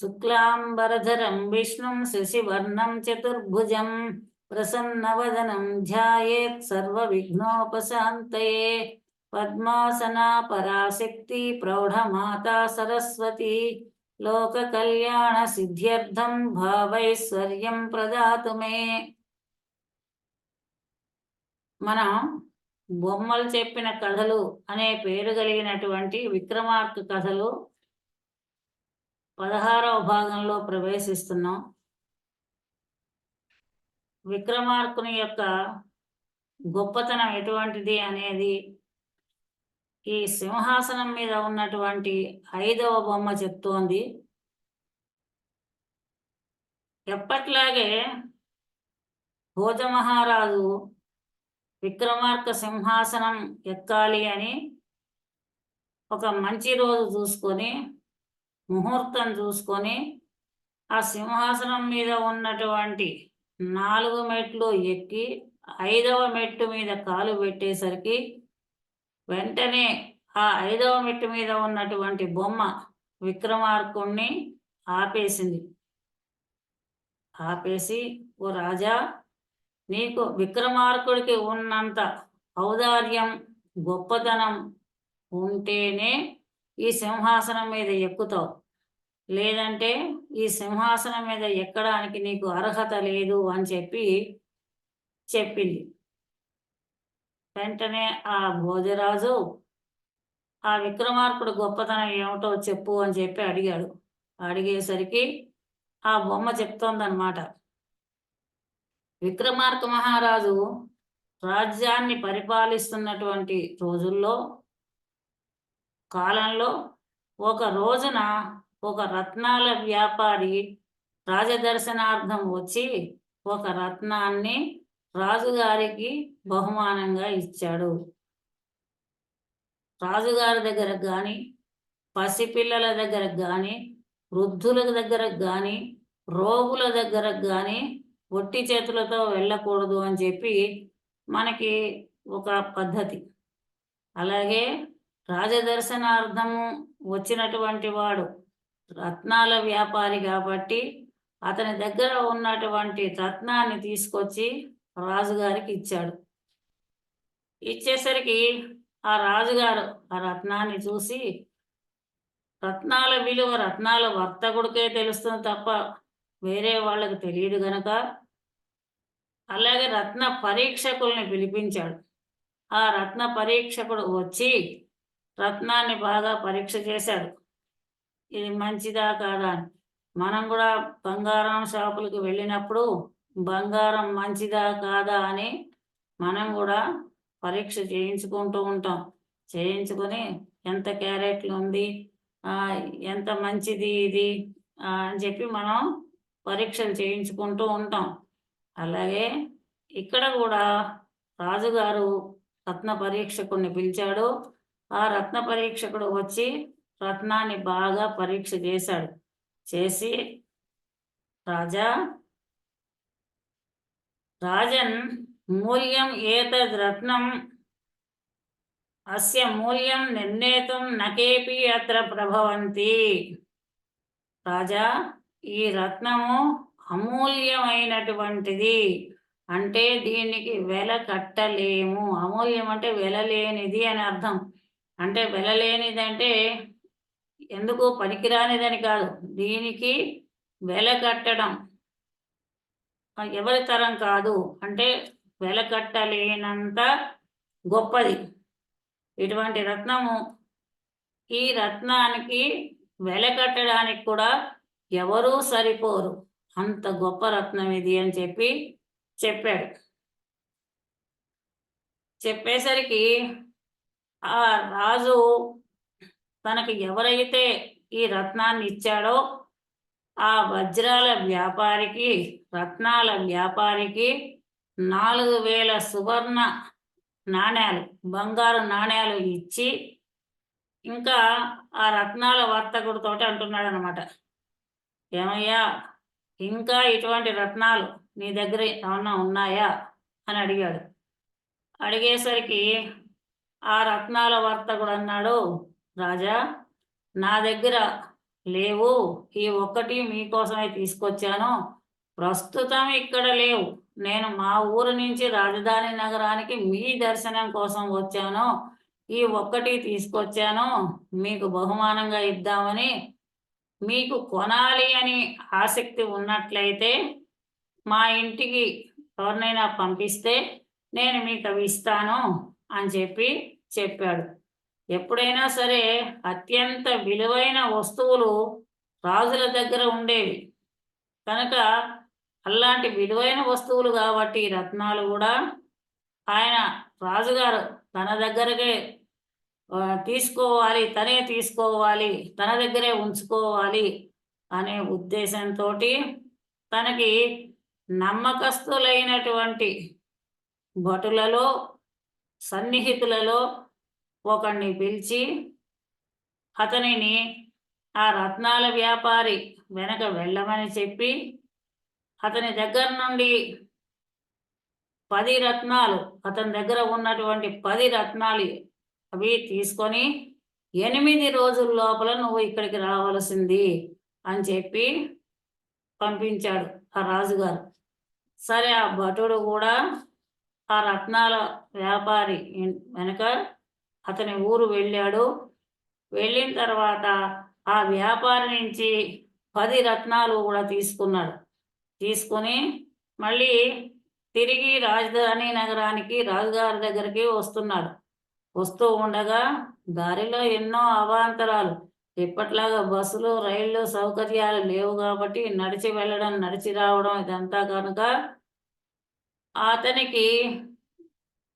శుక్లాంబరధరం విష్ణుం శశివర్ణం చతుర్భుజం ప్రసన్నవదనం ధ్యాయేత్ సర్వ విఘ్నోపశాంతయే పద్మాసనా పరాశక్తి ప్రౌఢమాతా సరస్వతి లోక కళ్యాణ సిద్ధ్యర్థం భావైశ్వర్యం ప్రదాతుమే. మనం బొమ్మలు చెప్పిన కథలు అనే పేరు కలిగినటువంటి విక్రమార్క కథలు పదహారవ భాగంలో ప్రవేశిస్తున్నాం. విక్రమార్కుని యొక్క గొప్పతనం ఎటువంటిది అనేది ఈ సింహాసనం మీద ఉన్నటువంటి ఐదవ బొమ్మ చెప్తోంది. ఎప్పట్లాగే భోజమహారాజు విక్రమార్క సింహాసనం ఎక్కాలి అని ఒక మంచి రోజు చూసుకొని ముహూర్తం చూసుకొని ఆ సింహాసనం మీద ఉన్నటువంటి నాలుగు మెట్లు ఎక్కి ఐదవ మెట్టు మీద కాలు పెట్టేసరికి వెంటనే ఆ ఐదవ మెట్టు మీద ఉన్నటువంటి బొమ్మ విక్రమార్కుణ్ణి ఆపేసింది. ఆపేసి ఓ రాజా నీకు విక్రమార్కుడికి ఉన్నంత ఔదార్యం గొప్పతనం ఉంటేనే ఈ సింహాసనం మీద ఎక్కుతావు. లేదంటే ఈ సింహాసనం మీద ఎక్కడానికి నీకు అర్హత లేదు అని చెప్పి చెప్పింది. వెంటనే ఆ భోజరాజు ఆ విక్రమార్కుడు గొప్పతనం ఏమిటో చెప్పు అని చెప్పి అడిగాడు. అడిగేసరికి ఆ బొమ్మ చెప్తోందనమాట విక్రమార్క మహారాజు రాజ్యాన్ని పరిపాలిస్తున్నటువంటి రోజుల్లో కాలంలో ఒక రోజున ఒక రత్నాల వ్యాపారి రాజదర్శనార్థం వచ్చి ఒక రత్నాన్ని రాజుగారికి బహుమానంగా ఇచ్చాడు. రాజుగారి దగ్గర కానీ పసిపిల్లల దగ్గర కానీ వృద్ధుల దగ్గర కానీ రోగుల దగ్గర కానీ ఒట్టి చేతులతో వెళ్ళకూడదు అని చెప్పి మనకి ఒక పద్ధతి. అలాగే రాజదర్శనార్థము వచ్చినటువంటి వాడు రత్నాల వ్యాపారి కాబట్టి అతని దగ్గర ఉన్నటువంటి రత్నాన్ని తీసుకొచ్చి రాజుగారికి ఇచ్చాడు. ఇచ్చేసరికి ఆ రాజుగారు ఆ రత్నాన్ని చూసి రత్నాల విలువ రత్నాల వర్తకుడికే తెలుస్తుంది తప్ప వేరే వాళ్ళకి తెలియదు గనక. అలాగే రత్న పరీక్షకుల్ని పిలిపించాడు. ఆ రత్న పరీక్షకుడు వచ్చి రత్నాన్ని బాగా పరీక్ష చేశాడు. ఇది మంచిదా కాదా అని. మనం కూడా బంగారం షాపులకు వెళ్ళినప్పుడు బంగారం మంచిదా కాదా అని మనం కూడా పరీక్ష చేయించుకుంటూ ఉంటాం. చేయించుకొని ఎంత క్యారెట్లు ఉంది ఎంత మంచిది ఇది అని చెప్పి మనం పరీక్షలు చేయించుకుంటూ ఉంటాం. అలాగే ఇక్కడ కూడా రాజుగారు రత్న పరీక్షకుని పిలిచాడు. ఆ రత్న పరీక్షకుడు వచ్చి రత్నాన్ని బాగా పరీక్ష చేశాడు. చేసి రాజా రాజన్ మూల్యం ఏతద్ రత్నం? అస్య మూల్యం నిర్ణేతం నకేపి అత్ర ప్రభవంతి? రాజా ఈ రత్నము అమూల్యమైనటువంటిది అంటే దీనికి వెల కట్టలేము. అమూల్యం అంటే వెలలేనిది అని అర్థం. అంటే వెళ్ళలేనిదంటే ఎందుకు పనికిరానిదని కాదు. దీనికి వెల కట్టడం ఎవరి తరం కాదు. అంటే వెల కట్టలేనంత గొప్పది. ఇటువంటి రత్నము ఈ రత్నానికి వెల కట్టడానికి కూడా ఎవరూ సరిపోరు. అంత గొప్ప రత్నం ఇది అని చెప్పి చెప్పాడు. చెప్పేసరికి ఆ రాజు తనకి ఎవరైతే ఈ రత్నాన్ని ఇచ్చాడో ఆ వజ్రాల వ్యాపారికి రత్నాల వ్యాపారికి నాలుగు వేల సువర్ణ నాణ్యాలు బంగారు నాణ్యాలు ఇచ్చి ఇంకా ఆ రత్నాల వర్తకుడితో అంటున్నాడు అనమాట ఏమయ్యా ఇంకా ఇటువంటి రత్నాలు నీ దగ్గర ఏమన్నా ఉన్నాయా? అని అడిగాడు. అడిగేసరికి ఆ రత్నాల వర్తకుడు అన్నాడు. రాజా నా దగ్గర లేవు. ఈ ఒక్కటి మీకోసమే తీసుకొచ్చాను. ప్రస్తుతం ఇక్కడ లేవు. నేను మా ఊరు నుంచి రాజధాని నగరానికి మీ దర్శనం కోసం వచ్చాను. ఈ ఒక్కటి తీసుకొచ్చాను. మీకు బహుమానంగా ఇద్దామని మీకు కొనాలి అని ఆసక్తి ఉన్నట్లయితే మా ఇంటికి ఎవరినైనా పంపిస్తే నేను మీకు అవి ఇస్తాను అని చెప్పి చెప్పాడు. ఎప్పుడైనా సరే అత్యంత విలువైన వస్తువులు రాజుల దగ్గర ఉండేవి. కనుక అలాంటి విలువైన వస్తువులు కాబట్టి రత్నాలు కూడా ఆయన రాజుగారు తన దగ్గరకే తీసుకోవాలి తనే తీసుకోవాలి తన దగ్గరే ఉంచుకోవాలి అనే ఉద్దేశంతో తనకి నమ్మకస్తులైనటువంటి భటులలో సన్నిహితులలో ఒకడిని పిలిచి అతనిని ఆ రత్నాల వ్యాపారి వెనక వెళ్ళమని చెప్పి అతని దగ్గర నుండి పది రత్నాలు అతని దగ్గర ఉన్నటువంటి పది రత్నాలు అవి తీసుకొని ఎనిమిది రోజుల లోపల నువ్వు ఇక్కడికి రావలసింది అని చెప్పి పంపించాడు ఆ రాజుగారు. సరే ఆ భటుడు కూడా ఆ రత్నాల వ్యాపారి వెనక అతని ఊరు వెళ్ళాడు. వెళ్ళిన తర్వాత ఆ వ్యాపారి నుంచి పది రత్నాలు కూడా తీసుకున్నాడు. తీసుకొని మళ్ళీ తిరిగి రాజధాని నగరానికి రాజుగారి దగ్గరికి వస్తున్నాడు. వస్తూ ఉండగా దారిలో ఎన్నో అవాంతరాలు. ఇప్పట్లాగా బస్సులు రైళ్ళు సౌకర్యాలు లేవు కాబట్టి నడిచి వెళ్ళడం నడిచి రావడం ఇదంతా కనుక అతనికి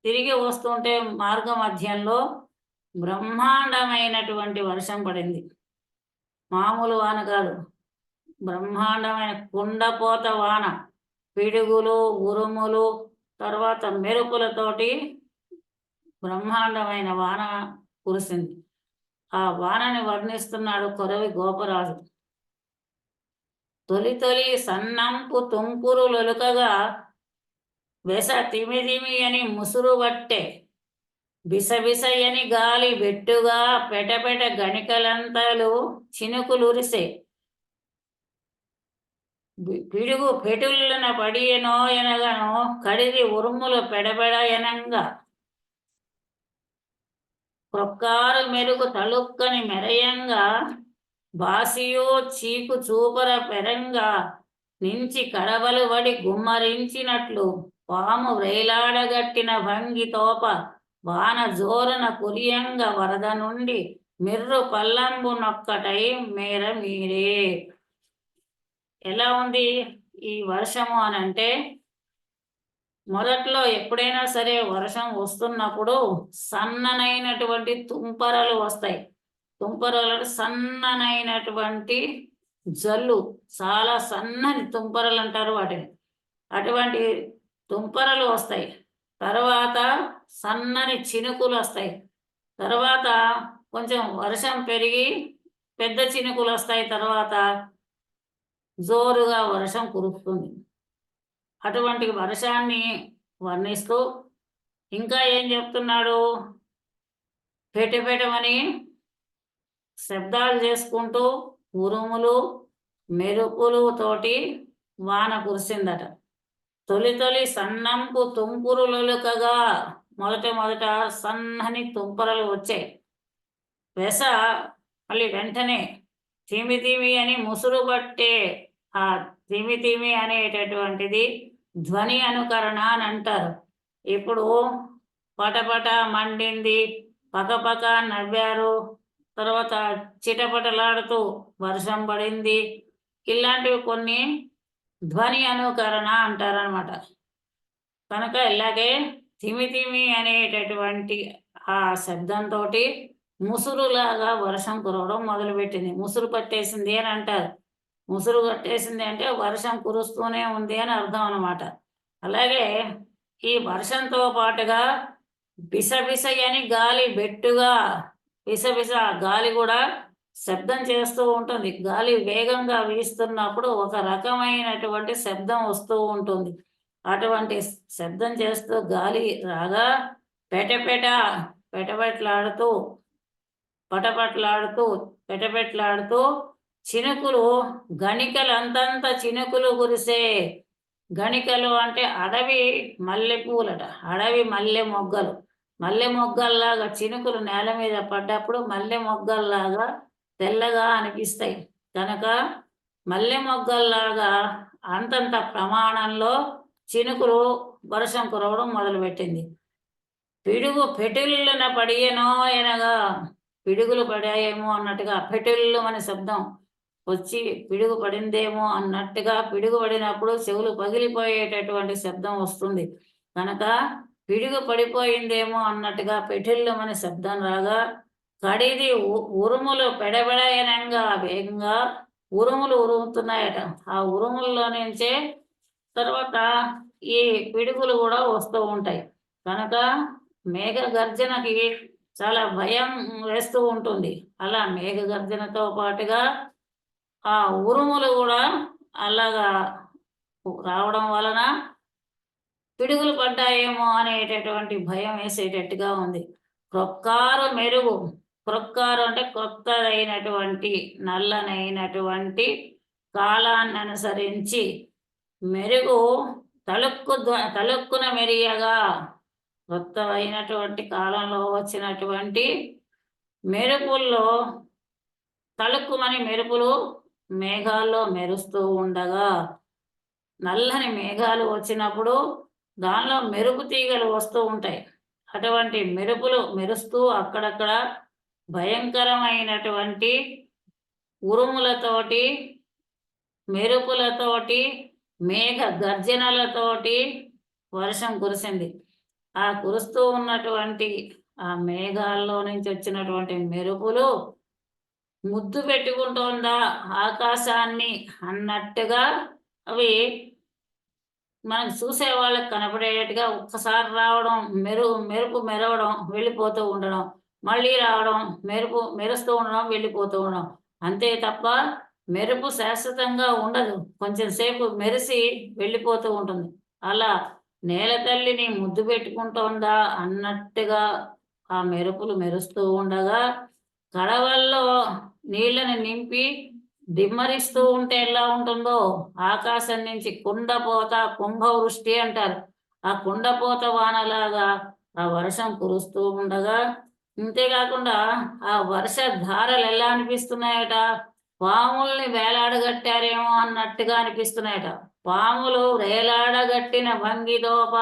తిరిగి వస్తుంటే మార్గ మధ్యంలో బ్రహ్మాండమైనటువంటి వర్షం పడింది. మామూలు వాన కాదు. బ్రహ్మాండమైన కుండపోత వాన. పిడుగులు ఉరుములు తర్వాత మెరుపులతోటి బ్రహ్మాండమైన వాన కురిసింది. ఆ వానని వర్ణిస్తున్నాడు కొరవి గోపరాజు. తొలి తొలి సన్నంపు తుంపురు లొలుకగా వెస తిమిదిమి అని ముసురు పట్టే బిసబిసయని గాలి వెట్టుగా పెటపెట గణికలంతలు చినుకులురిసే. పిడుగు పెటుళ్ళన పడియనో ఎనగను కడిది ఉరుములు పెడబెడ ఎనంగా. ప్రొక్కారు మెరుగు తళుక్కని మెరయంగా బాసియో చీకు చూపర పెరంగా నించి కడవలు వడి గుమ్మరించినట్లు పాము వేలాడగట్టిన భంగి తోప. వాన జోరన కురియంగ వరద నుండి మిర్రు పల్లంబు నొక్కటై మేర మీరే. ఎలా ఉంది ఈ వర్షము అని అంటే మొదట్లో ఎప్పుడైనా సరే వర్షం వస్తున్నప్పుడు సన్ననైనటువంటి తుంపరలు వస్తాయి. తుంపరలు సన్ననైనటువంటి జల్లు చాలా సన్నని తుంపరలు అంటారు వాటిని. అటువంటి తుంపరలు వస్తాయి. తర్వాత సన్నని చినుకులు వస్తాయి. తర్వాత కొంచెం వర్షం పెరిగి పెద్ద చినుకులు వస్తాయి. తర్వాత జోరుగా వర్షం కురుస్తుంది. అటువంటి వర్షాన్ని వర్ణిస్తూ ఇంకా ఏం చెప్తున్నాడు? పెటపెటమని శబ్దాలు చేసుకుంటూ ఉరుములు మెరుపులు తోటి వాన కురిసిందట. తొలి తొలి సన్నంపు తుంపురులొలుకగా మొదట మొదట సన్నని తుంపరలు వచ్చాయి. వెస మళ్ళీ వెంటనే తిమితిమి అని ముసురు పట్టే ఆ తిమితిమి అనేటటువంటిది ధ్వని అనుకరణ అని అంటారు. ఇప్పుడు పటపట మండింది పకపక నవ్వారు తర్వాత చిటపటలాడుతూ వర్షం పడింది ఇలాంటివి కొన్ని ధ్వని అనుకరణ అంటారనమాట కనుక ఇలాగే తిమి తిమి అనేటటువంటి ఆ శబ్దంతో ముసురులాగా వర్షం కురవడం మొదలుపెట్టింది. ముసురు పట్టేసింది అని అంటారు. ముసురు కట్టేసింది అంటే వర్షం కురుస్తూనే ఉంది అని అర్థం అనమాట అలాగే ఈ వర్షంతో పాటుగా బిసబిస అని గాలి బెట్టుగా బిసబిస గాలి కూడా శబ్దం చేస్తూ ఉంటుంది. గాలి వేగంగా వీస్తున్నప్పుడు ఒక రకమైనటువంటి శబ్దం వస్తూ ఉంటుంది. అటువంటి శబ్దం చేస్తూ గాలి రాగా పెటపెట పెటపెట్లాడుతూ పటపట్లాడుతూ పెటపెట్లాడుతూ చినుకులు గణికలు అంతంత చినుకులు కురిసే గణికలు అంటే అడవి మల్లెపూలట. అడవి మల్లె మొగ్గలు. మల్లె మొగ్గల్లాగా చినుకులు నేల మీద పడ్డప్పుడు మల్లె మొగ్గల్లాగా తెల్లగా అనిపిస్తాయి. కనుక మల్లె మొగ్గల్లాగా అంతంత ప్రమాణంలో చినుకులు వర్షం కురవడం మొదలుపెట్టింది. పిడుగు పెటిల్లున పడియనో అనగా పిడుగులు పడాయేమో అన్నట్టుగా పెటిల్లు అనే శబ్దం వచ్చి పిడుగు పడిందేమో అన్నట్టుగా పిడుగు పడినప్పుడు చెవులు పగిలిపోయేటటువంటి శబ్దం వస్తుంది. కనుక పిడుగు పడిపోయిందేమో అన్నట్టుగా పెటిల్లు అనే శబ్దం రాగా కడిది ఉరుములు పెడబెడయనంగా వేగంగా ఉరుములు ఉరుముతున్నాయట. ఆ ఉరుముల్లో నుంచే తర్వాత ఈ పిడుగులు కూడా వస్తూ ఉంటాయి. కనుక మేఘ గర్జనకి చాలా భయం వేస్తూ ఉంటుంది. అలా మేఘ గర్జనతో పాటుగా ఆ ఉరుములు కూడా అలాగా రావడం వలన పిడుగులు పడ్డాయేమో అనేటటువంటి భయం వేసేటట్టుగా ఉంది. క్రొక్కారు మెరుగు. క్రొక్కారు అంటే క్రొత్తదైనటువంటి నల్లనైనటువంటి కాలాన్ని అనుసరించి మెరుగు తలుక్కు తలుక్కున మెరియగా కొత్తమైనటువంటి కాలంలో వచ్చినటువంటి మెరుపుల్లో తలుక్కుమని మెరుపులు మేఘాల్లో మెరుస్తూ ఉండగా నల్లని మేఘాలు వచ్చినప్పుడు దానిలో మెరుపు తీగలు వస్తూ ఉంటాయి. అటువంటి మెరుపులు మెరుస్తూ అక్కడక్కడ భయంకరమైనటువంటి ఉరుములతోటి మెరుపులతోటి మేఘ గర్జనలతోటి వర్షం కురిసింది. ఆ కురుస్తూ ఉన్నటువంటి ఆ మేఘాల్లో నుంచి వచ్చినటువంటి మెరుపులు ముద్దు పెట్టుకుంటోందా ఆకాశాన్ని అన్నట్టుగా అవి మనకు చూసే వాళ్ళకి కనపడేటట్టుగా ఒక్కసారి రావడం మెరు మెరుపు మెరవడం వెళ్ళిపోతూ ఉండడం మళ్ళీ రావడం మెరుపు మెరుస్తూ ఉండడం వెళ్ళిపోతూ ఉండడం. అంతే తప్ప మెరుపు శాశ్వతంగా ఉండదు. కొంచెం సేపు మెరిసి వెళ్ళిపోతూ ఉంటుంది. అలా నేల తల్లిని ముద్దు పెట్టుకుంటోందా అన్నట్టుగా ఆ మెరుపులు మెరుస్తూ ఉండగా కడవల్లో నీళ్ళని నింపి దిమ్మరిస్తూ ఉంటే ఎలా ఉంటుందో ఆకాశం నుంచి కుండపోత కుంభవృష్టి అంటారు. ఆ కుండపోత వానలాగా ఆ వర్షం కురుస్తూ ఉండగా అంతేకాకుండా ఆ వర్ష ధారలు ఎలా అనిపిస్తున్నాయట? పాముల్ని వేలాడగట్టారేమో అన్నట్టుగా అనిపిస్తున్నాయట. పాములు వేలాడగట్టిన భంగిదోప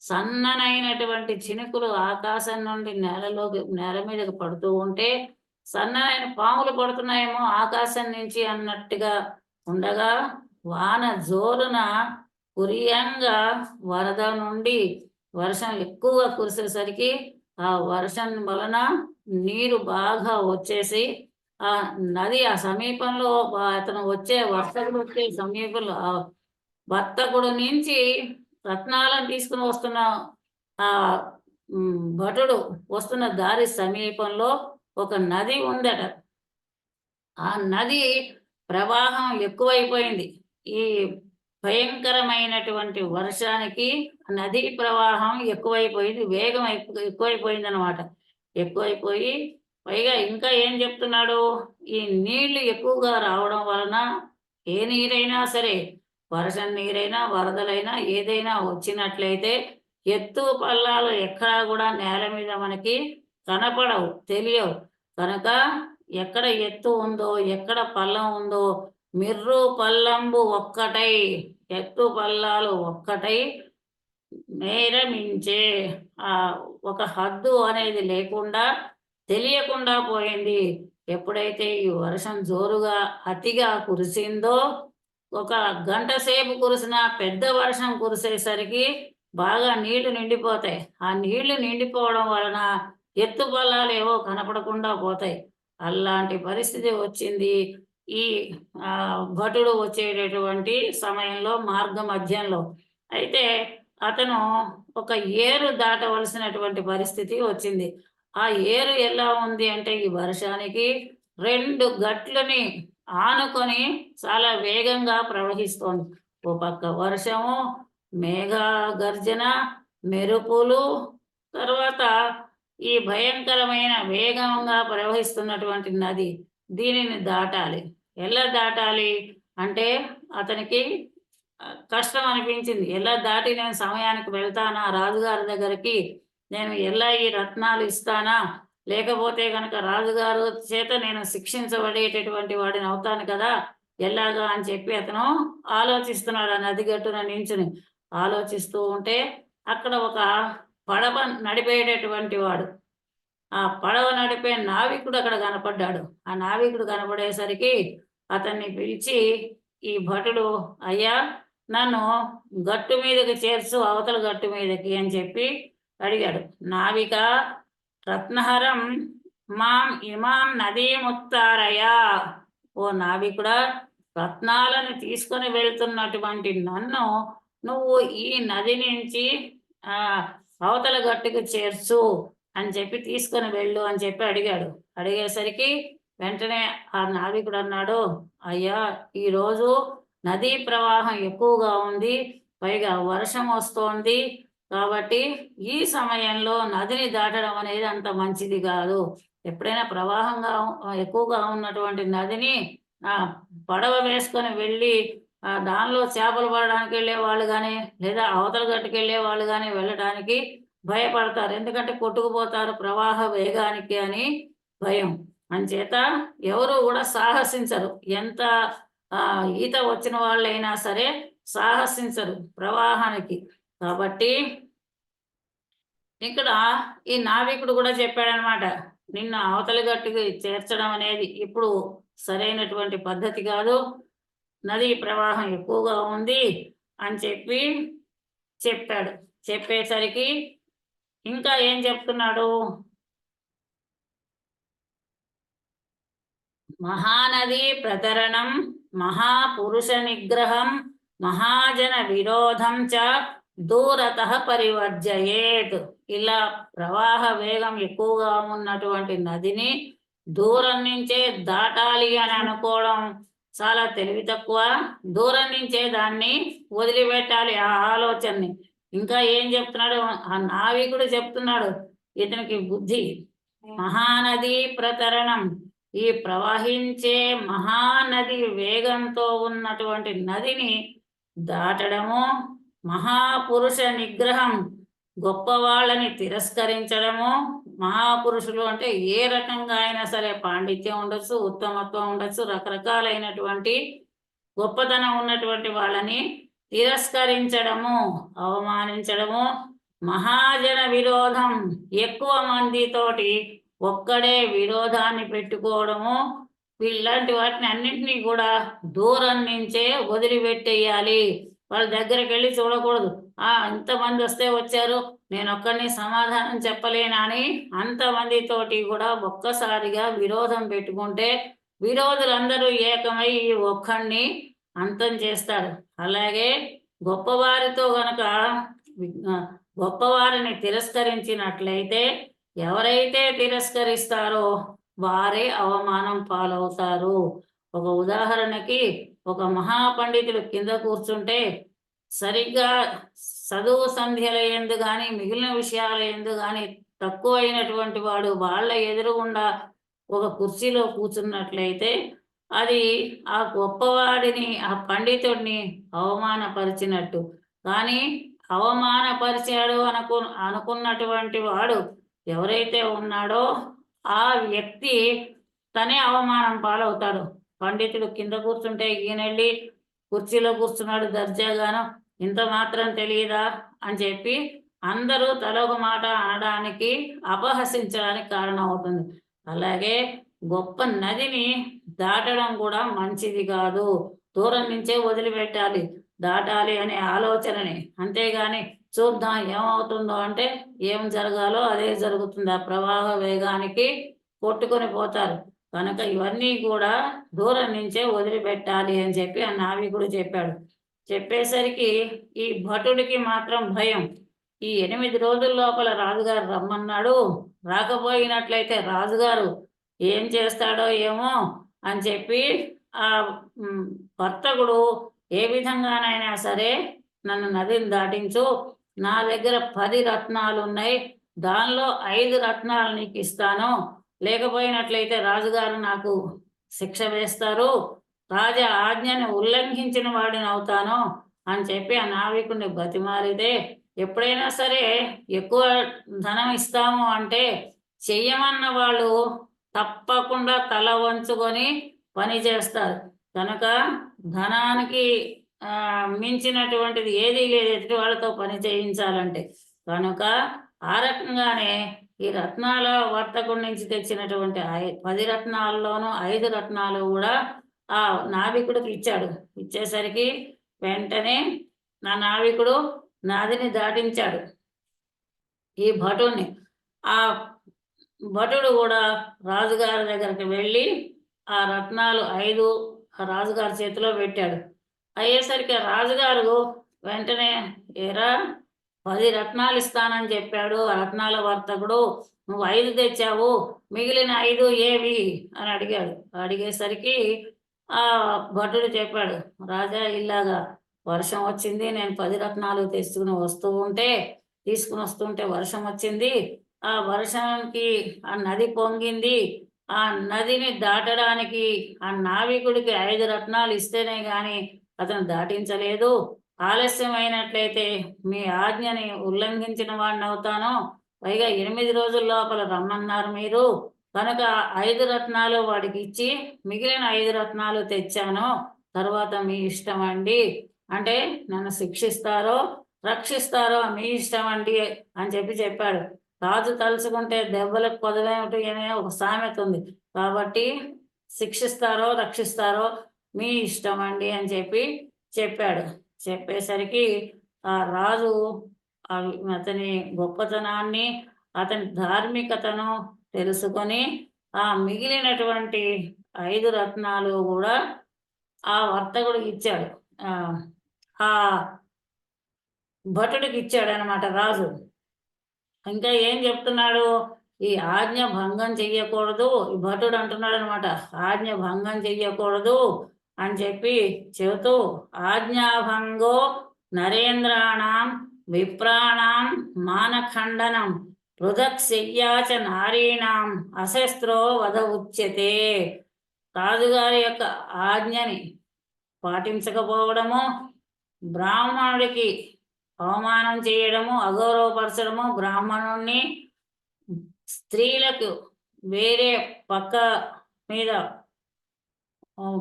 సన్ననైనటువంటి చినుకులు ఆకాశం నుండి నేలలోకి నేల మీదకి పడుతూ ఉంటే సన్ననైన పాములు పడుతున్నాయేమో ఆకాశం నుంచి అన్నట్టుగా ఉండగా వాన జోరున కురియంగా వరద నుండి వర్షం ఎక్కువగా కురిసేసరికి ఆ వర్షం వలన నీరు బాగా వచ్చేసి ఆ నది ఆ సమీపంలో అతను వచ్చే వర్షకుడు వచ్చే సమీపంలో వర్తకుడు నుంచి రత్నాలను తీసుకుని వస్తున్న ఆ భటుడు వస్తున్న దారి సమీపంలో ఒక నది ఉందట. ఆ నది ప్రవాహం ఎక్కువైపోయింది. ఈ భయంకరమైనటువంటి వర్షానికి నది ప్రవాహం ఎక్కువైపోయింది వేగం ఎక్కువైపోయింది అనమాట ఎక్కువైపోయి పైగా ఇంకా ఏం చెప్తున్నాడు ఈ నీళ్ళు ఎక్కువగా రావడం వలన ఏ నీరైనా సరే వర్షం నీరైనా వరదలైనా ఏదైనా వచ్చినట్లయితే ఎత్తు పల్లాలు ఎక్కడా కూడా నేల మీద మనకి కనపడవు తెలియవు. కనుక ఎక్కడ ఎత్తు ఉందో ఎక్కడ పల్లం ఉందో మిర్రు పల్లంబు ఒక్కటై ఎత్తు పల్లాలు ఒక్కటై నేరమించే ఆ ఒక హద్దు అనేది లేకుండా తెలియకుండా పోయింది. ఎప్పుడైతే ఈ వర్షం జోరుగా అతిగా కురిసిందో ఒక గంట సేపు కురిసిన పెద్ద వర్షం కురిసేసరికి బాగా నీళ్ళు నిండిపోతాయి. ఆ నీళ్ళు నిండిపోవడం వలన ఎత్తు పొలాలు ఏవో కనపడకుండా పోతాయి. అలాంటి పరిస్థితి వచ్చింది. ఈ భటుడు వచ్చేటటువంటి సమయంలో మార్గ మధ్యంలో. అయితే అతను ఒక ఏరు దాటవలసినటువంటి పరిస్థితి వచ్చింది. ఆ ఏరు ఎలా ఉంది అంటే ఈ వర్షానికి రెండు గట్లని ఆనుకొని చాలా వేగంగా ప్రవహిస్తోంది. ఓ పక్క వర్షము మేఘ గర్జన మెరుపులు తర్వాత ఈ భయంకరమైన వేగంగా ప్రవహిస్తున్నటువంటి నది. దీనిని దాటాలి. ఎలా దాటాలి? అంటే అతనికి కష్టం అనిపించింది. ఎలా దాటి నేను సమయానికి వెళ్తానా? రాజుగారి దగ్గరికి నేను ఎలా ఈ రత్నాలు ఇస్తానా? లేకపోతే కనుక రాజుగారు చేత నేను శిక్షించబడేటటువంటి వాడిని అవుతాను కదా? ఎలాగా అని చెప్పి అతను ఆలోచిస్తున్నాడు. ఆ నది గట్టున నించుని ఆలోచిస్తూ ఉంటే అక్కడ ఒక పడవ నడిపేటటువంటి వాడు. ఆ పడవ నడిపే నావికుడు అక్కడ కనపడ్డాడు. ఆ నావికుడు కనపడేసరికి అతన్ని పిలిచి ఈ భటుడు అయ్యా నన్ను గట్టు మీదకి చేర్చు అవతల గట్టు మీదకి అని చెప్పి అడిగాడు. నావిక రత్నహరం మాం ఇమాం నదీముత్తారయా. ఓ నావికుడా రత్నాలను తీసుకొని వెళ్తున్నటువంటి నన్ను నువ్వు ఈ నది నుంచి అవతల గట్టుకు చేర్చు అని చెప్పి తీసుకొని వెళ్ళు అని చెప్పి అడిగాడు. అడిగేసరికి వెంటనే ఆ నావికుడు అన్నాడు అయ్యా ఈరోజు నదీ ప్రవాహం ఎక్కువగా ఉంది పైగా వర్షం వస్తోంది. కాబట్టి ఈ సమయంలో నదిని దాటడం అనేది అంత మంచిది కాదు. ఎప్పుడైనా ప్రవాహంగా ఎక్కువగా ఉన్నటువంటి నదిని ఆ పడవ వేసుకొని వెళ్ళి ఆ దానిలో చేపలు పడడానికి వెళ్ళే వాళ్ళు కానీ లేదా అవతల గట్టుకు వెళ్ళే వాళ్ళు కానీ వెళ్ళడానికి భయపడతారు. ఎందుకంటే కొట్టుకుపోతారు ప్రవాహ వేగానికి అని భయం. అంచేత ఎవరు కూడా సాహసించరు. ఎంత ఈత వచ్చిన వాళ్ళైనా సరే సాహసించరు ప్రవాహానికి. కాబట్టి ఇక్కడ ఈ నావికుడు కూడా చెప్పాడనమాట నిన్ను అవతలి గట్టుకు చేర్చడం అనేది ఇప్పుడు సరైనటువంటి పద్ధతి కాదు. నదీ ప్రవాహం ఎక్కువగా ఉంది అని చెప్పి చెప్పాడు. చెప్పేసరికి ఇంకా ఏం చెప్తున్నాడు? మహానది ప్రతరణం మహాపురుష నిగ్రహం మహాజన విరోధం చ దూరత పరివర్జయేత్. ఇలా ప్రవాహ వేగం ఎక్కువగా ఉన్నటువంటి నదిని దూరం నుంచే దాటాలి అని అనుకోవడం చాలా తెలివి తక్కువ. దూరం నుంచే దాన్ని వదిలిపెట్టాలి ఆ ఆలోచనని. ఇంకా ఏం చెప్తున్నాడు? ఆ నావికుడు చెప్తున్నాడు ఇతనికి బుద్ధి. మహానది ప్రతరణం. ఈ ప్రవహించే మహానది వేగంతో ఉన్నటువంటి నదిని దాటడము మహాపురుష నిగ్రహం గొప్ప వాళ్ళని తిరస్కరించడము. మహాపురుషులు అంటే ఏ రకంగా అయినా సరే పాండిత్యం ఉండొచ్చు ఉత్తమత్వం ఉండొచ్చు రకరకాలైనటువంటి గొప్పతనం ఉన్నటువంటి వాళ్ళని తిరస్కరించడము అవమానించడము. మహాజన విరోధం ఎక్కువ మందితోటి ఒక్కడే విరోధాన్ని పెట్టుకోవడము ఇలాంటి వాటిని అన్నింటినీ కూడా దూరం నుంచే వదిలిపెట్టేయాలి. వాళ్ళ దగ్గరికి వెళ్ళి చూడకూడదు. ఆ ఇంతమంది వస్తే వచ్చారు నేను ఒక్కడిని సమాధానం చెప్పలేనని అంతమందితోటి కూడా ఒక్కసారిగా విరోధం పెట్టుకుంటే విరోధులందరూ ఏకమై ఈ ఒక్కడిని అంతం చేస్తారు. అలాగే గొప్పవారితో గనక గొప్పవారిని తిరస్కరించినట్లయితే ఎవరైతే తిరస్కరిస్తారో వారే అవమానం పాలవుతారు. ఒక ఉదాహరణకి ఒక మహాపండితుడు కింద కూర్చుంటే సరిగ్గా చదువు సంధ్యల ఎందు కానీ మిగిలిన విషయాల ఎందు కానీ తక్కువైనటువంటి వాడు వాళ్ళ ఎదురుగుండా ఒక కుర్చీలో కూర్చున్నట్లయితే అది ఆ గొప్పవాడిని ఆ పండితుడిని అవమానపరిచినట్టు. కానీ అవమానపరిచాడు అనుకు అనుకున్నటువంటి వాడు ఎవరైతే ఉన్నాడో ఆ వ్యక్తి తనే అవమానం పాలవుతాడు. పండితుడు కింద కూర్చుంటే ఈయనెళ్ళి కుర్చీలో కూర్చున్నాడు దర్జాగాను ఇంత మాత్రం తెలియదా అని చెప్పి అందరూ తలొక మాట అనడానికి అపహసించడానికి కారణం అవుతుంది అలాగే గొప్ప నదిని దాటడం కూడా మంచిది కాదు. దూరం నుంచే వదిలిపెట్టాలి. దాటాలి అనే ఆలోచనని. అంతేగాని చూద్దాం ఏమవుతుందో అంటే ఏం జరగాలో అదే జరుగుతుంది. ఆ ప్రవాహ వేగానికి కొట్టుకొని పోతారు. కనుక ఇవన్నీ కూడా దూరం నుంచే వదిలిపెట్టాలి అని చెప్పి ఆ నావికుడు చెప్పాడు. చెప్పేసరికి ఈ భటుడికి మాత్రం భయం. ఈ ఎనిమిది రోజుల లోపల రాజుగారు రమ్మన్నాడు. రాకపోయినట్లయితే రాజుగారు ఏం చేస్తాడో ఏమో అని చెప్పి ఆ వర్తకుడు ఏ విధంగానైనా సరే నన్ను నదిని దాటించు నా దగ్గర పది రత్నాలు ఉన్నాయి దానిలో ఐదు రత్నాలు నీకు ఇస్తాను. లేకపోయినట్లయితే రాజుగారు నాకు శిక్ష వేస్తారు. రాజా ఆజ్ఞని ఉల్లంఘించిన వాడిని అవుతాను అని చెప్పి ఆ నావికుడిని బతిమాలితే ఎప్పుడైనా సరే ఎక్కువ ధనం ఇస్తాము అంటే చెయ్యమన్న వాళ్ళు తప్పకుండా తల వంచుకొని పని చేస్తారు. కనుక ధనానికి మించినటువంటిది ఏదీ లేదు. ఎదుటి వాళ్ళతో పని చేయించాలంటే కనుక ఆ రకంగానే ఈ రత్నాల వర్తకుడి నుంచి తెచ్చినటువంటి ఐ- పది రత్నాల్లోనూ ఐదు రత్నాలు కూడా ఆ నావికుడికి ఇచ్చాడు. ఇచ్చేసరికి వెంటనే నా నావికుడు నాదిని దాటించాడు. ఈ భటుని ఆ భటుడు కూడా రాజుగారి దగ్గరికి వెళ్ళి ఆ రత్నాలు ఐదు రాజుగారి చేతిలో పెట్టాడు. అయ్యేసరికి రాజుగారు వెంటనే ఏరా పది రత్నాలు ఇస్తానని చెప్పాడు. ఆ రత్నాల వర్తకుడు నువ్వు ఐదు తెచ్చావు. మిగిలిన ఐదు ఏవి? అని అడిగాడు. అడిగేసరికి ఆ భటుడు చెప్పాడు రాజా ఇలాగా వర్షం వచ్చింది. నేను పది రత్నాలు తెచ్చుకుని వస్తూ ఉంటే తీసుకుని వస్తుంటే వర్షం వచ్చింది. ఆ వర్షానికి ఆ నది పొంగింది. ఆ నదిని దాటడానికి ఆ నావికుడికి ఐదు రత్నాలు ఇస్తేనే కానీ అతను దాటించలేదు. ఆలస్యమైనట్లయితే మీ ఆజ్ఞని ఉల్లంఘించిన వాడిని అవుతాను పైగా ఎనిమిది రోజుల లోపల రమ్మన్నారు మీరు. కనుక ఐదు రత్నాలు వాడికి ఇచ్చి మిగిలిన ఐదు రత్నాలు తెచ్చాను. తర్వాత మీ ఇష్టం అండి. అంటే నన్ను శిక్షిస్తారో? రక్షిస్తారో? మీ ఇష్టం అండి అని చెప్పి చెప్పాడు. రాజు తలుచుకుంటే దెబ్బలకు పొదవేమిటి అనే ఒక సామెత ఉంది. కాబట్టి శిక్షిస్తారో రక్షిస్తారో? మీ ఇష్టం అండి అని చెప్పి చెప్పాడు. చెప్పేసరికి ఆ రాజు అతని గొప్పతనాన్ని అతని ధార్మికతను తెలుసుకొని ఆ మిగిలినటువంటి ఐదు రత్నాలు కూడా ఆ వర్తకుడు ఇచ్చాడు. ఆ ఆ భటుడికి ఇచ్చాడు అనమాట రాజు. ఇంకా ఏం చెప్తున్నాడు? ఈ ఆజ్ఞ భంగం చెయ్యకూడదు ఈ భటుడు అంటున్నాడు అనమాట ఆజ్ఞ భంగం చెయ్యకూడదు అని చెప్పి చెబుతూ ఆజ్ఞాభంగో నరేంద్రాణం విప్రాణం మానఖండనం పృథక్ శయ్యాచ నారీణాం అశస్త్రో వధ ఉచ్యతే. రాజుగారి యొక్క ఆజ్ఞని పాటించకపోవడము బ్రాహ్మణుడికి అవమానం చేయడము అగౌరవపరచడము బ్రాహ్మణుణ్ణి స్త్రీలకు వేరే పక్క మీద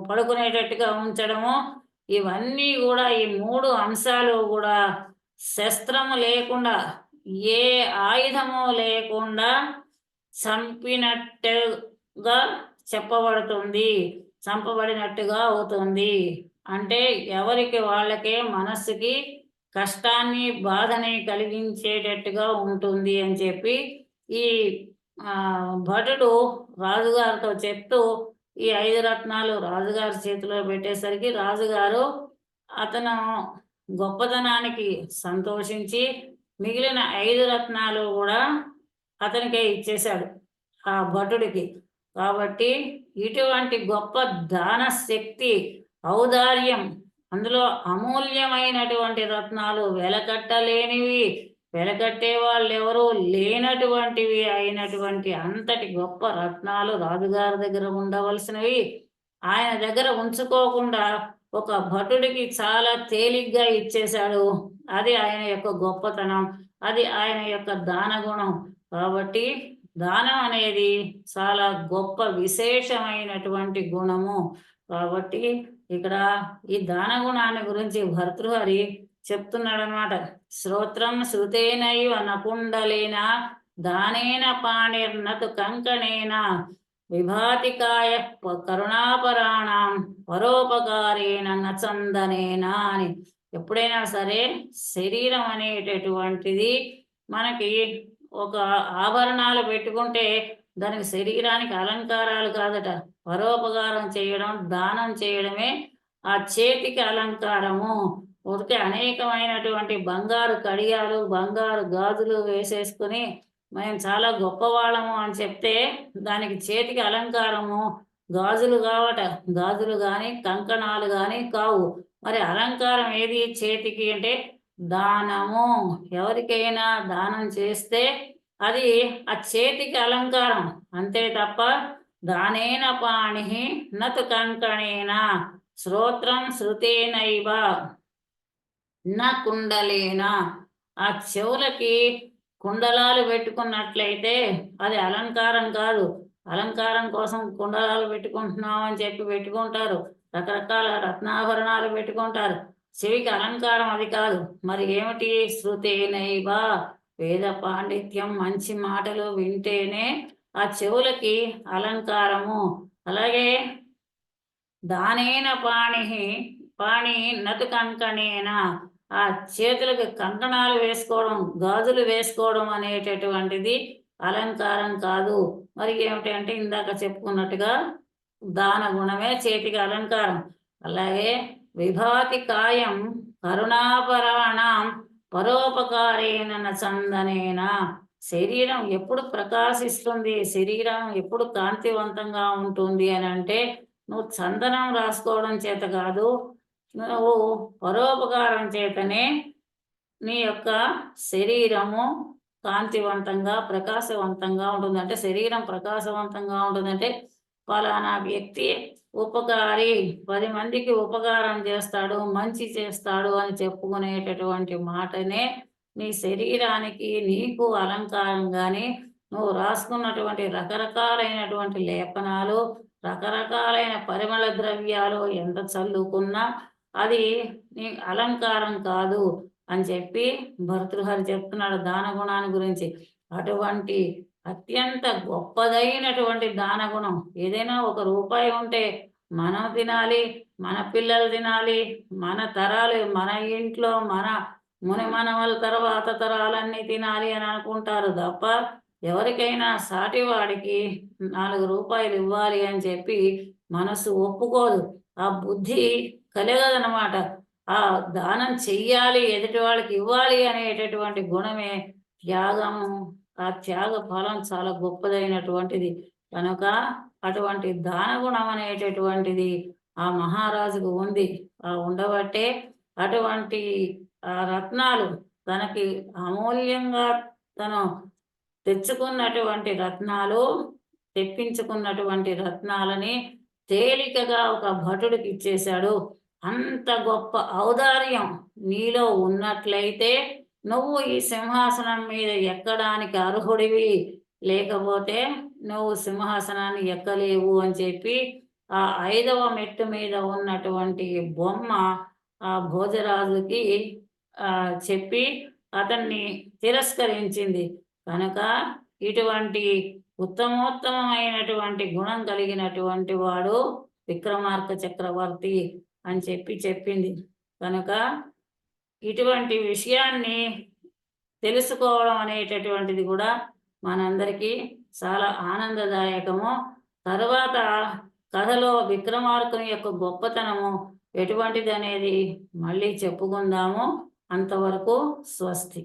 పడుకునేటట్టుగా ఉంచడము. ఇవన్నీ కూడా ఈ మూడు అంశాలు కూడా శస్త్రము లేకుండా ఏ ఆయుధము లేకుండా చంపినట్టుగా చెప్పబడుతుంది. చంపబడినట్టుగా అవుతుంది. అంటే ఎవరికి వాళ్ళకే మనస్సుకి కష్టాన్ని బాధని కలిగించేటట్టుగా ఉంటుంది అని చెప్పి ఈ భటుడు రాజుగారితో చెప్తూ ఈ ఐదు రత్నాలు రాజుగారి చేతిలో పెట్టేసరికి రాజుగారు అతను గొప్పతనానికి సంతోషించి మిగిలిన ఐదు రత్నాలు కూడా అతనికే ఇచ్చేశాడు ఆ భటుడికి. కాబట్టి ఇటువంటి గొప్ప దాన శక్తి ఔదార్యం అందులో అమూల్యమైనటువంటి రత్నాలు వెలకట్టలేనివి. వెలకట్టే వాళ్ళు ఎవరూ లేనటువంటివి అయినటువంటి అంతటి గొప్ప రత్నాలు రాజుగారి దగ్గర ఉండవలసినవి. ఆయన దగ్గర ఉంచుకోకుండా ఒక భటుడికి చాలా తేలిగ్గా ఇచ్చేశాడు. అది ఆయన యొక్క గొప్పతనం. అది ఆయన యొక్క దాన గుణం కాబట్టి దానం అనేది చాలా గొప్ప విశేషమైనటువంటి గుణము. కాబట్టి ఇక్కడ ఈ దాన గుణాన్ని గురించి భర్తృహరి చెప్తున్నాడు అనమాట శ్రోత్రం శృతేనైవ నపుండలేనా దానేన పాణిర్నతు కంకణేన విభాతికాయ కరుణాపరాణం పరోపకారేణ నచందనేనా అని. ఎప్పుడైనా సరే శరీరం అనేటటువంటిది మనకి ఒక ఆభరణాలు పెట్టుకుంటే దానికి శరీరానికి అలంకారాలు కాదట. పరోపకారం చేయడం దానం చేయడమే ఆ చేతికి అలంకారము. ఉడికే అనేకమైనటువంటి బంగారు కడియాలు బంగారు గాజులు వేసేసుకుని మేము చాలా గొప్పవాళ్ళము అని చెప్తే దానికి చేతికి అలంకారము. గాజులు కావట గాజులు కానీ కంకణాలు కానీ కావు. మరి అలంకారం ఏది చేతికి అంటే దానము. ఎవరికైనా దానం చేస్తే అది ఆ చేతికి అలంకారం. అంతే తప్ప దానేన పాణి నతు కంకణేన. శ్రోత్రం శృతేనైవ. నా కుండలేనా ఆ చెవులకి కుండలాలు పెట్టుకున్నట్లయితే అది అలంకారం కాదు. అలంకారం కోసం కుండలాలు పెట్టుకుంటున్నాం అని చెప్పి పెట్టుకుంటారు. రకరకాల రత్నాభరణాలు పెట్టుకుంటారు. చెవికి అలంకారం అది కాదు. మరి ఏమిటి? శృతేనైవా వేద పాండిత్యం మంచి మాటలు వింటేనే ఆ చెవులకి అలంకారము. అలాగే దానేన పాణి పాణి నతు కంకణేన ఆ చేతులకు కంకణాలు వేసుకోవడం గాజులు వేసుకోవడం అనేటటువంటిది అలంకారం కాదు. మరి ఏమిటి అంటే ఇందాక చెప్పుకున్నట్టుగా దాన గుణమే చేతికి అలంకారం. అలాగే విభాతి కాయం కరుణాపరాణం పరోపకారేణ చందనేన. శరీరం ఎప్పుడు ప్రకాశిస్తుంది శరీరం ఎప్పుడు కాంతివంతంగా ఉంటుంది అని అంటే నువ్వు చందనం రాసుకోవడం చేత కాదు నువ్వు పరోపకారం చేతనే నీ యొక్క శరీరము కాంతివంతంగా ప్రకాశవంతంగా ఉంటుంది. అంటే శరీరం ప్రకాశవంతంగా ఉంటుందంటే ఫలానా వ్యక్తి ఉపకారి పది మందికి ఉపకారం చేస్తాడు మంచి చేస్తాడు అని చెప్పుకునేటటువంటి మాటనే నీ శరీరానికి నీకు అలంకారం కానీ నువ్వు రాసుకున్నటువంటి రకరకాలైనటువంటి లేపనాలు రకరకాలైన పరిమళ ద్రవ్యాలు ఎంత చల్లుకున్నా అది నీ అలంకారం కాదు అని చెప్పి భర్తృహరి చెప్తున్నాడు దాన గుణాన్ని గురించి. అటువంటి అత్యంత గొప్పదైనటువంటి దాన గుణం. ఏదైనా ఒక రూపాయి ఉంటే మనం తినాలి మన పిల్లలు తినాలి మన తరాలు మన ఇంట్లో మన ముని మనవల తర్వాత తరాలన్నీ తినాలి అని అనుకుంటారు తప్ప ఎవరికైనా సాటివాడికి నాలుగు రూపాయలు ఇవ్వాలి అని చెప్పి మనసు ఒప్పుకోదు. ఆ బుద్ధి కలగదనమాట ఆ దానం చెయ్యాలి ఎదుటి వాళ్ళకి ఇవ్వాలి అనేటటువంటి గుణమే త్యాగము. ఆ త్యాగ ఫలం చాలా గొప్పదైనటువంటిది. కనుక అటువంటి దాన గుణం అనేటటువంటిది ఆ మహారాజుకు ఉంది. ఆ ఉండబట్టే అటువంటి ఆ రత్నాలు తనకి అమూల్యంగా తను తెచ్చుకున్నటువంటి రత్నాలు తెప్పించుకున్నటువంటి రత్నాలని తేలికగా ఒక భటుడికి ఇచ్చేశాడు. అంత గొప్ప ఔదార్యం నీలో ఉన్నట్లయితే నువ్వు ఈ సింహాసనం మీద ఎక్కడానికి అర్హుడివి. లేకపోతే నువ్వు సింహాసనాన్ని ఎక్కలేవు అని చెప్పి ఆ ఐదవ మెట్టు మీద ఉన్నటువంటి బొమ్మ ఆ భోజరాజుకి చెప్పి అతన్ని తిరస్కరించింది. కనుక ఇటువంటి ఉత్తమోత్తమైనటువంటి గుణం కలిగినటువంటి వాడు విక్రమార్క చక్రవర్తి. అని చెప్పి చెప్పింది. కనుక ఇటువంటి విషయాన్ని తెలుసుకోవడం అనేటటువంటిది కూడా మనందరికీ చాలా ఆనందదాయకము. తర్వాత కథలో విక్రమార్కుని యొక్క గొప్పతనము ఎటువంటిది అనేది మళ్ళీ చెప్పుకుందాము. అంతవరకు స్వస్తి.